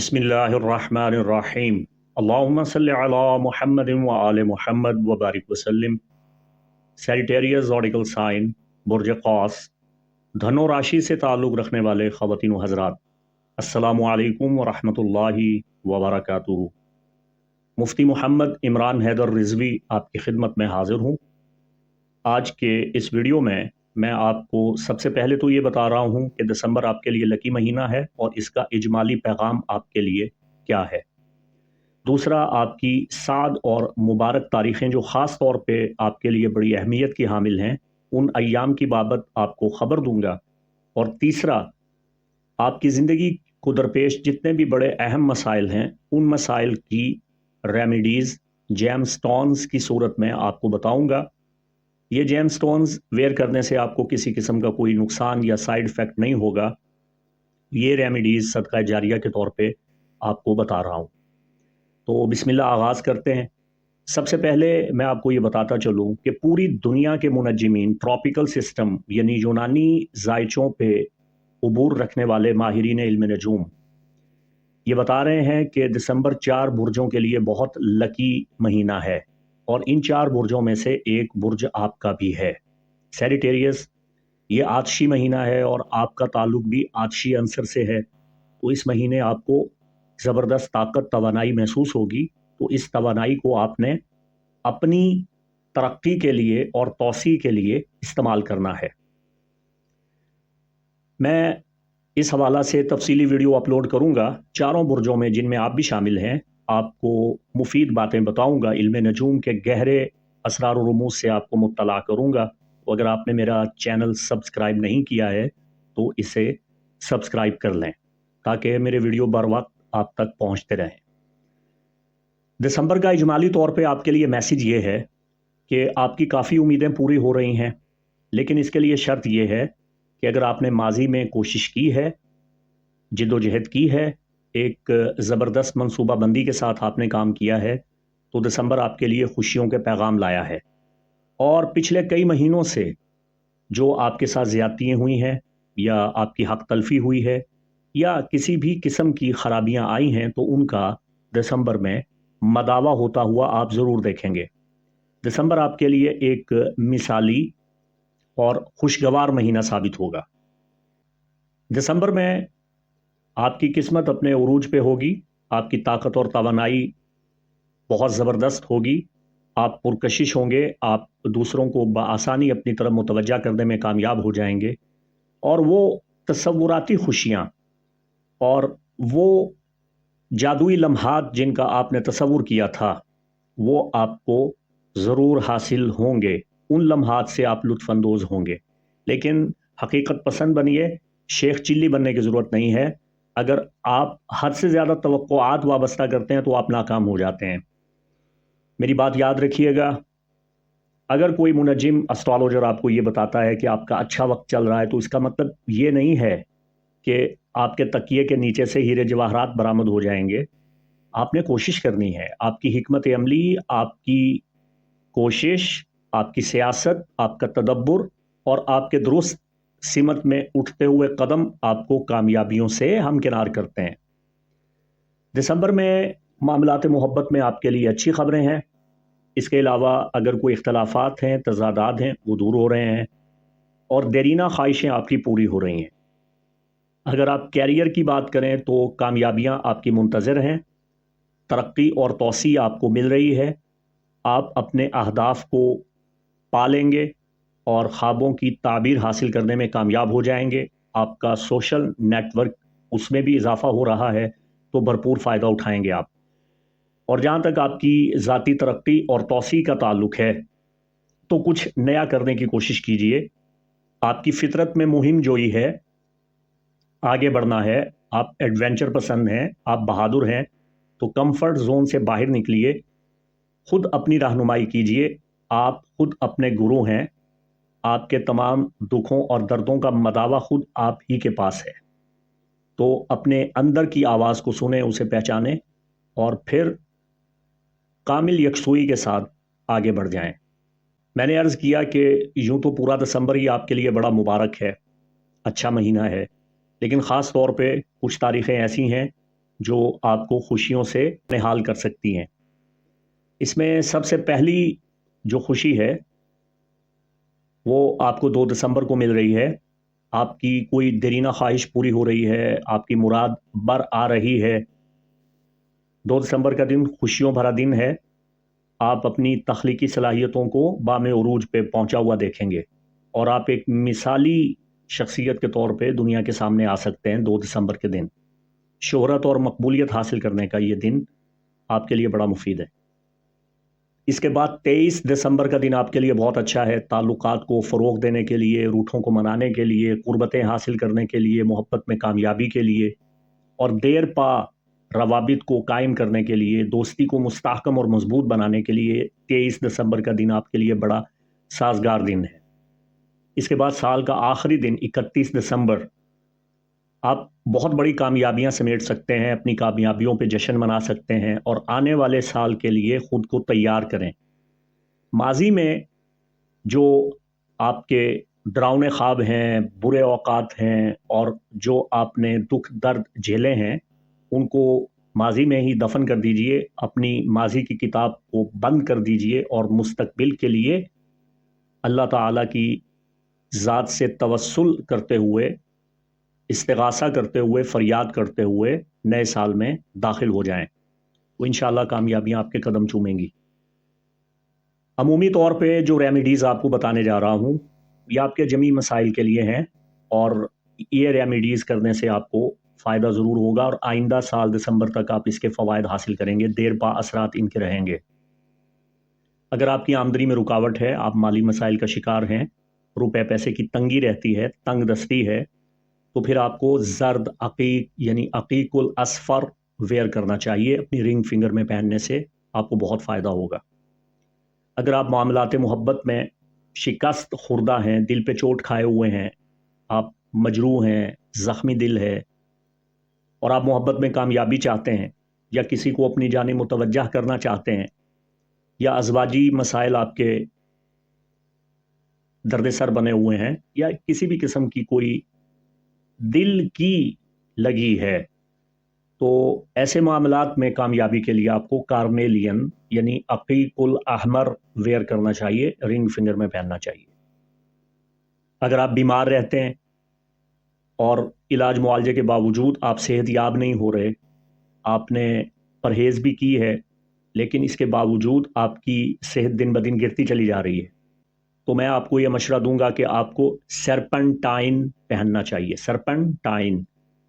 بسم اللہ الرحمن الرحیم اللہم صلی علی محمد و آل محمد وبارک وسلم سیریٹیریس زوڈیکل سائن برج قوس دھنو راشی سے تعلق رکھنے والے خواتین و حضرات السلام علیکم ورحمۃ اللہ وبرکاتہ مفتی محمد عمران حیدر رضوی آپ کی خدمت میں حاضر ہوں آج کے اس ویڈیو میں میں آپ کو سب سے پہلے تو یہ بتا رہا ہوں کہ دسمبر آپ کے لیے لکی مہینہ ہے اور اس کا اجمالی پیغام آپ کے لیے کیا ہے۔ دوسرا، آپ کی سعد اور مبارک تاریخیں جو خاص طور پہ آپ کے لیے بڑی اہمیت کی حامل ہیں، ان ایام کی بابت آپ کو خبر دوں گا۔ اور تیسرا، آپ کی زندگی کو درپیش جتنے بھی بڑے اہم مسائل ہیں، ان مسائل کی ریمیڈیز جیم سٹونز کی صورت میں آپ کو بتاؤں گا۔ یہ جیم سٹونز ویئر کرنے سے آپ کو کسی قسم کا کوئی نقصان یا سائیڈ افیکٹ نہیں ہوگا۔ یہ ریمیڈیز صدقہ جاریہ کے طور پہ آپ کو بتا رہا ہوں۔ تو بسم اللہ، آغاز کرتے ہیں۔ سب سے پہلے میں آپ کو یہ بتاتا چلوں کہ پوری دنیا کے منجمین ٹراپیکل سسٹم یعنی یونانی زائچوں پہ عبور رکھنے والے ماہرین علم نجوم، یہ بتا رہے ہیں کہ دسمبر چار برجوں کے لیے بہت لکی مہینہ ہے۔ اور ان چار برجوں میں سے ایک برج آپ کا بھی ہے۔ سیریٹیریس یہ آتشی مہینہ ہے اور آپ کا تعلق بھی آتشی عنصر سے ہے۔ تو اس مہینے آپ کو زبردست طاقت، توانائی محسوس ہوگی۔ تو اس توانائی کو آپ نے اپنی ترقی کے لیے اور توسیع کے لیے استعمال کرنا ہے۔ میں اس حوالہ سے تفصیلی ویڈیو اپلوڈ کروں گا۔ چاروں برجوں میں جن میں آپ بھی شامل ہیں آپ کو مفید باتیں بتاؤں گا، علم نجوم کے گہرے اسرار و رموز سے آپ کو مطلع کروں گا۔ تو اگر آپ نے میرا چینل سبسکرائب نہیں کیا ہے، تو اسے سبسکرائب کر لیں تاکہ میرے ویڈیو بر وقت آپ تک پہنچتے رہیں۔ دسمبر کا اجمالی طور پہ آپ کے لیے میسیج یہ ہے کہ آپ کی کافی امیدیں پوری ہو رہی ہیں، لیکن اس کے لیے شرط یہ ہے کہ اگر آپ نے ماضی میں کوشش کی ہے، جد و جہد کی ہے ایک زبردست منصوبہ بندی کے ساتھ آپ نے کام کیا ہے، تو دسمبر آپ کے لیے خوشیوں کے پیغام لایا ہے۔ اور پچھلے کئی مہینوں سے جو آپ کے ساتھ زیادتیاں ہوئی ہیں، یا آپ کی حق تلفی ہوئی ہے، یا کسی بھی قسم کی خرابیاں آئی ہیں، تو ان کا دسمبر میں مداوع ہوتا ہوا آپ ضرور دیکھیں گے۔ دسمبر آپ کے لیے ایک مثالی اور خوشگوار مہینہ ثابت ہوگا۔ دسمبر میں آپ کی قسمت اپنے عروج پہ ہوگی، آپ کی طاقت اور توانائی بہت زبردست ہوگی، آپ پرکشش ہوں گے، آپ دوسروں کو بآسانی اپنی طرف متوجہ کرنے میں کامیاب ہو جائیں گے اور وہ تصوراتی خوشیاں اور وہ جادوئی لمحات جن کا آپ نے تصور کیا تھا، وہ آپ کو ضرور حاصل ہوں گے، ان لمحات سے آپ لطف اندوز ہوں گے۔ لیکن حقیقت پسند بنیے، شیخ چلی بننے کی ضرورت نہیں ہے۔ اگر آپ حد سے زیادہ توقعات وابستہ کرتے ہیں تو آپ ناکام ہو جاتے ہیں۔ میری بات یاد رکھیے گا، اگر کوئی منجم اسٹرالوجر آپ کو یہ بتاتا ہے کہ آپ کا اچھا وقت چل رہا ہے تو اس کا مطلب یہ نہیں ہے کہ آپ کے تکیے کے نیچے سے ہیرے جواہرات برآمد ہو جائیں گے۔ آپ نے کوشش کرنی ہے، آپ کی حکمت عملی، آپ کی کوشش، آپ کی سیاست، آپ کا تدبر اور آپ کے درست سمت میں اٹھتے ہوئے قدم آپ کو کامیابیوں سے ہم کنار کرتے ہیں۔ دسمبر میں معاملات محبت میں آپ کے لیے اچھی خبریں ہیں۔ اس کے علاوہ اگر کوئی اختلافات ہیں، تضادات ہیں، وہ دور ہو رہے ہیں اور دیرینہ خواہشیں آپ کی پوری ہو رہی ہیں۔ اگر آپ کیریئر کی بات کریں تو کامیابیاں آپ کی منتظر ہیں۔ ترقی اور توسیع آپ کو مل رہی ہے۔ آپ اپنے اہداف کو پالیں گے۔ اور خوابوں کی تعبیر حاصل کرنے میں کامیاب ہو جائیں گے۔ آپ کا سوشل نیٹ ورک اس میں بھی اضافہ ہو رہا ہے تو بھرپور فائدہ اٹھائیں گے آپ۔ اور جہاں تک آپ کی ذاتی ترقی اور توسیع کا تعلق ہے، تو کچھ نیا کرنے کی کوشش کیجیے۔ آپ کی فطرت میں مہم جوئی ہے، آگے بڑھنا ہے۔ آپ ایڈونچر پسند ہیں، آپ بہادر ہیں، تو کمفرٹ زون سے باہر نکلیے۔ خود اپنی رہنمائی کیجیے۔ آپ خود اپنے گرو ہیں۔ آپ کے تمام دکھوں اور دردوں کا مداوع خود آپ ہی کے پاس ہے۔ تو اپنے اندر کی آواز کو سنیں، اسے پہچانیں اور پھر کامل یکسوئی کے ساتھ آگے بڑھ جائیں۔ میں نے عرض کیا کہ یوں تو پورا دسمبر ہی آپ کے لیے بڑا مبارک ہے اچھا مہینہ ہے، لیکن خاص طور پہ کچھ تاریخیں ایسی ہیں جو آپ کو خوشیوں سے نحال کر سکتی ہیں۔ اس میں سب سے پہلی جو خوشی ہے وہ آپ کو دو دسمبر کو مل رہی ہے۔ آپ کی کوئی دیرینہ خواہش پوری ہو رہی ہے، آپ کی مراد بر آ رہی ہے۔ دو دسمبر کا دن خوشیوں بھرا دن ہے۔ آپ اپنی تخلیقی صلاحیتوں کو بام عروج پہ پہنچا ہوا دیکھیں گے۔ اور آپ ایک مثالی شخصیت کے طور پہ دنیا کے سامنے آ سکتے ہیں دو دسمبر کے دن۔ شہرت اور مقبولیت حاصل کرنے کا یہ دن آپ کے لیے بڑا مفید ہے۔ اس کے بعد تیئیس دسمبر کا دن آپ کے لیے بہت اچھا ہے۔ تعلقات کو فروغ دینے کے لیے روٹھوں کو منانے کے لیے، قربتیں حاصل کرنے کے لیے، محبت میں کامیابی کے لیے اور دیر پا روابط کو قائم کرنے کے لیے، دوستی کو مستحکم اور مضبوط بنانے کے لیے تیئیس دسمبر کا دن آپ کے لیے بڑا سازگار دن ہے۔ اس کے بعد سال کا آخری دن، اکتیس دسمبر آپ بہت بڑی کامیابیاں سمیٹ سکتے ہیں، اپنی کامیابیوں پہ جشن منا سکتے ہیں اور آنے والے سال کے لیے خود کو تیار کریں۔ ماضی میں جو آپ کے ڈراؤنے خواب ہیں، برے اوقات ہیں اور جو آپ نے دکھ درد جھیلے ہیں، ان کو ماضی میں ہی دفن کر دیجیے، اپنی ماضی کی کتاب کو بند کر دیجیے اور مستقبل کے لیے اللہ تعالیٰ کی ذات سے توسل کرتے ہوئے استغاثہ کرتے ہوئے، فریاد کرتے ہوئے نئے سال میں داخل ہو جائیں۔ وہ انشاءاللہ کامیابیاں آپ کے قدم چومیں گی۔ عمومی طور پہ جو ریمیڈیز آپ کو بتانے جا رہا ہوں، یہ آپ کے جمی مسائل کے لیے ہیں اور یہ ریمیڈیز کرنے سے آپ کو فائدہ ضرور ہوگا اور آئندہ سال دسمبر تک آپ اس کے فوائد حاصل کریں گے، دیر پا اثرات ان کے رہیں گے۔ اگر آپ کی آمدنی میں رکاوٹ ہے، آپ مالی مسائل کا شکار ہیں، روپے پیسے کی تنگی رہتی ہے، تنگ دستی ہے تو پھر آپ کو زرد عقیق یعنی عقیق الاسفر ویئر کرنا چاہیے اپنی رنگ فنگر میں پہننے سے آپ کو بہت فائدہ ہوگا۔ اگر آپ معاملات محبت میں شکست خوردہ ہیں دل پہ چوٹ کھائے ہوئے ہیں آپ مجروح ہیں زخمی دل ہے اور آپ محبت میں کامیابی چاہتے ہیں یا کسی کو اپنی جانب متوجہ کرنا چاہتے ہیں یا ازواجی مسائل آپ کے درد سر بنے ہوئے ہیں یا کسی بھی قسم کی کوئی دل کی لگی ہے۔ تو ایسے معاملات میں کامیابی کے لیے آپ کو کارمیلین یعنی عقیق الاحمر ویئر کرنا چاہیے، رنگ فنگر میں پہننا چاہیے۔ اگر آپ بیمار رہتے ہیں اور علاج معالجے کے باوجود آپ صحت یاب نہیں ہو رہے، آپ نے پرہیز بھی کی ہے، لیکن اس کے باوجود آپ کی صحت دن بدن گرتی چلی جا رہی ہے۔ تو میں آپ کو یہ مشورہ دوں گا کہ آپ کو سرپنٹائن پہننا چاہیے، سرپنٹائن،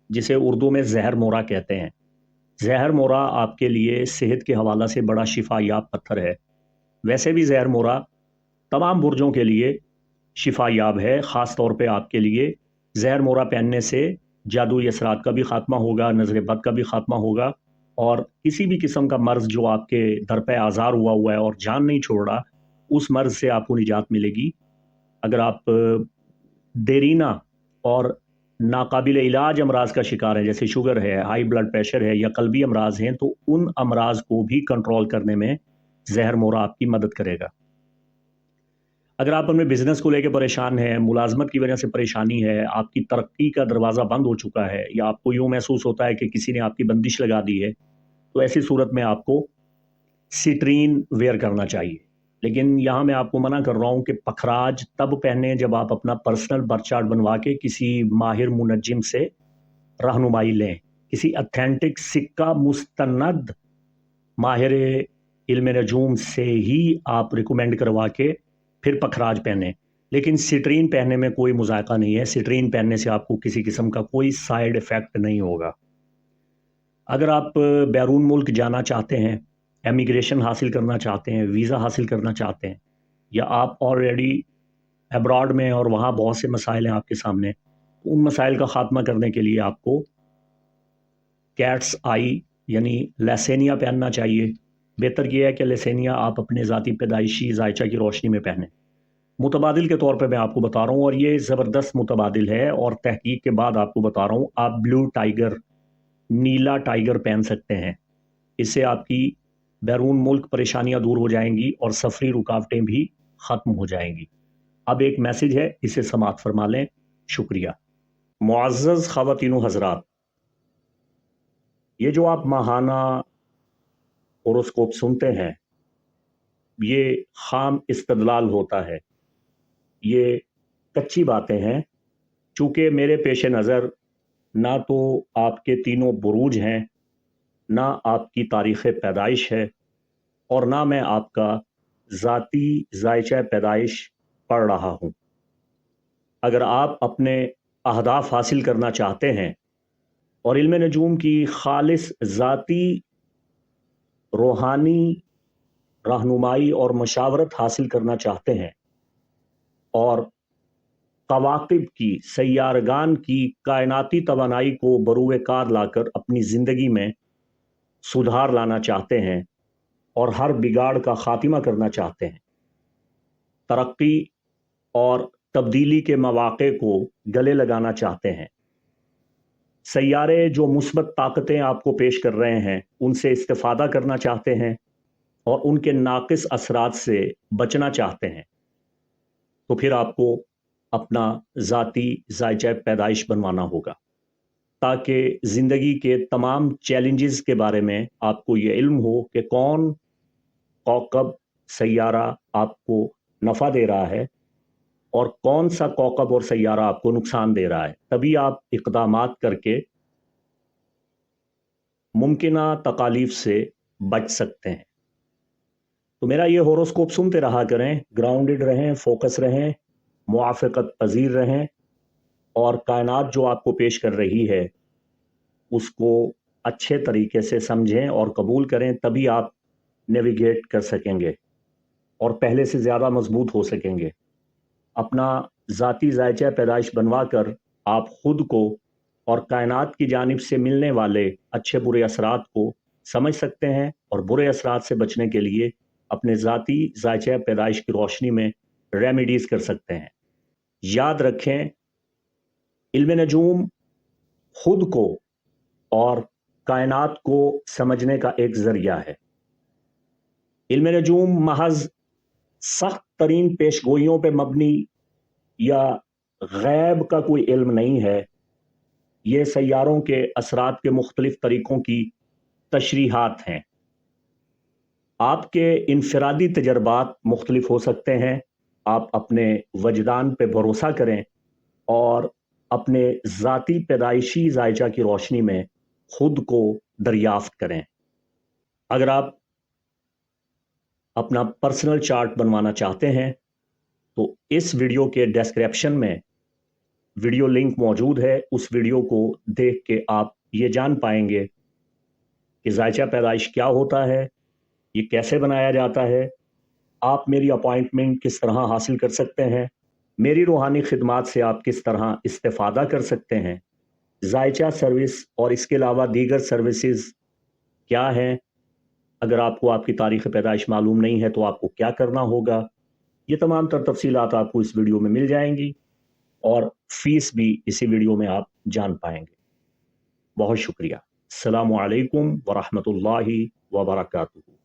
جسے اردو میں زہر مورا کہتے ہیں۔ زہر مورا آپ کے لیے صحت کے حوالہ سے بڑا شفا یاب پتھر ہے۔ ویسے بھی زہر مورا تمام برجوں کے لیے شفا یاب ہے، خاص طور پہ آپ کے لیے۔ زہر مورا پہننے سے جادوئی اثرات کا بھی خاتمہ ہوگا، نظر بد کا بھی خاتمہ ہوگا اور کسی بھی قسم کا مرض جو آپ کے در پہ آزار ہوا ہوا ہے اور جان نہیں چھوڑ رہا اس مرض سے آپ کو نجات ملے گی۔ اگر آپ دیرینہ اور ناقابل علاج امراض کا شکار ہے جیسے شوگر ہے، ہائی بلڈ پریشر ہے یا قلبی امراض ہیں، تو ان امراض کو بھی کنٹرول کرنے میں زہر مورا آپ کی مدد کرے گا۔ اگر آپ اپنے بزنس کو لے کے پریشان ہیں، ملازمت کی وجہ سے پریشانی ہے، آپ کی ترقی کا دروازہ بند ہو چکا ہے یا آپ کو یوں محسوس ہوتا ہے کہ کسی نے آپ کی بندش لگا دی ہے، تو ایسی صورت میں آپ کو سٹرین ویئر کرنا چاہیے۔ لیکن یہاں میں آپ کو منع کر رہا ہوں کہ پکھراج تب پہنے جب آپ اپنا پرسنل برتھ چارٹ بنوا کے کسی ماہر منجم سے رہنمائی لیں۔ کسی اتھینٹک سکہ مستند ماہر علم نجوم سے ہی آپ ریکومینڈ کروا کے پھر پکھراج پہنے لیکن سٹرین پہننے میں کوئی مذائقہ نہیں ہے۔ سٹرین پہننے سے آپ کو کسی قسم کا کوئی سائیڈ افیکٹ نہیں ہوگا۔ اگر آپ بیرون ملک جانا چاہتے ہیں امیگریشن حاصل کرنا چاہتے ہیں، ویزا حاصل کرنا چاہتے ہیں، یا آپ آلریڈی ابراڈ میں اور وہاں بہت سے مسائل ہیں آپ کے سامنے ان مسائل کا خاتمہ کرنے کے لیے آپ کو کیٹس آئی یعنی لیسینیا پہننا چاہیے۔ بہتر یہ ہے کہ لیسینیا آپ اپنے ذاتی پیدائشی ذائچہ کی روشنی میں پہنیں۔ متبادل کے طور پہ میں آپ کو بتا رہا ہوں اور یہ زبردست متبادل ہے اور تحقیق کے بعد آپ کو بتا رہا ہوں، آپ بلو ٹائیگر نیلا ٹائیگر پہن سکتے ہیں۔ اس سے آپ کی بیرون ملک پریشانیاں دور ہو جائیں گی اور سفری رکاوٹیں بھی ختم ہو جائیں گی۔ اب ایک میسج ہے، اسے سماعت فرما لیں۔ شکریہ۔ معزز خواتین و حضرات، یہ جو آپ ماہانہ اوروسکوپ سنتے ہیں، یہ خام استدلال ہوتا ہے۔ یہ کچی باتیں ہیں۔ چونکہ میرے پیش نظر نہ تو آپ کے تینوں بروج ہیں نہ آپ کی تاریخ پیدائش ہے اور نہ میں آپ کا ذاتی ذائچہ پیدائش پڑھ رہا ہوں۔ اگر آپ اپنے اہداف حاصل کرنا چاہتے ہیں اور علم نجوم کی خالص ذاتی روحانی رہنمائی اور مشاورت حاصل کرنا چاہتے ہیں اور قواقب کی سیارگان کی کائناتی توانائی کو بروئے کار لا کر اپنی زندگی میں سدھار لانا چاہتے ہیں اور ہر بگاڑ کا خاتمہ کرنا چاہتے ہیں۔ ترقی اور تبدیلی کے مواقع کو گلے لگانا چاہتے ہیں۔ سیارے جو مثبت طاقتیں آپ کو پیش کر رہے ہیں، ان سے استفادہ کرنا چاہتے ہیں اور ان کے ناقص اثرات سے بچنا چاہتے ہیں۔ تو پھر آپ کو اپنا ذاتی ذائچہ پیدائش بنوانا ہوگا۔ تاکہ زندگی کے تمام چیلنجز کے بارے میں آپ کو یہ علم ہو کہ کون کوکب سیارہ آپ کو نفع دے رہا ہے اور کون سا کوکب اور سیارہ آپ کو نقصان دے رہا ہے۔ تبھی آپ اقدامات کر کے ممکنہ تکالیف سے بچ سکتے ہیں۔ تو میرا یہ ہوروسکوپ سنتے رہا کریں، گراؤنڈڈ رہیں، فوکس رہیں، موافقت پذیر رہیں۔ اور کائنات جو آپ کو پیش کر رہی ہے، اس کو اچھے طریقے سے سمجھیں اور قبول کریں، تبھی آپ نیویگیٹ کر سکیں گے اور پہلے سے زیادہ مضبوط ہو سکیں گے۔ اپنا ذاتی ذائچہ پیدائش بنوا کر آپ خود کو اور کائنات کی جانب سے ملنے والے اچھے برے اثرات کو سمجھ سکتے ہیں اور برے اثرات سے بچنے کے لیے اپنے ذاتی ذائچہ پیدائش کی روشنی میں ریمیڈیز کر سکتے ہیں۔ یاد رکھیں علم نجوم خود کو اور کائنات کو سمجھنے کا ایک ذریعہ ہے۔ علم نجوم محض سخت ترین پیش گوئیوں پہ مبنی یا غیب کا کوئی علم نہیں ہے۔ یہ سیاروں کے اثرات کے مختلف طریقوں کی تشریحات ہیں۔ آپ کے انفرادی تجربات مختلف ہو سکتے ہیں۔ آپ اپنے وجدان پہ بھروسہ کریں اور اپنے ذاتی پیدائشی ذائچہ کی روشنی میں خود کو دریافت کریں۔ اگر آپ اپنا پرسنل چارٹ بنوانا چاہتے ہیں، تو اس ویڈیو کے ڈسکرپشن میں ویڈیو لنک موجود ہے۔ اس ویڈیو کو دیکھ کے آپ یہ جان پائیں گے کہ ذائچہ پیدائش کیا ہوتا ہے، یہ کیسے بنایا جاتا ہے، آپ میری اپوائنٹمنٹ کس طرح حاصل کر سکتے ہیں۔ میری روحانی خدمات سے آپ کس طرح استفادہ کر سکتے ہیں؟ ذائچہ سروس اور اس کے علاوہ دیگر سروسز کیا ہیں؟ اگر آپ کو آپ کی تاریخ پیدائش معلوم نہیں ہے تو آپ کو کیا کرنا ہوگا؟ یہ تمام تر تفصیلات آپ کو اس ویڈیو میں مل جائیں گی اور فیس بھی اسی ویڈیو میں آپ جان پائیں گے۔ بہت شکریہ۔ السلام علیکم ورحمۃ اللہ وبرکاتہ۔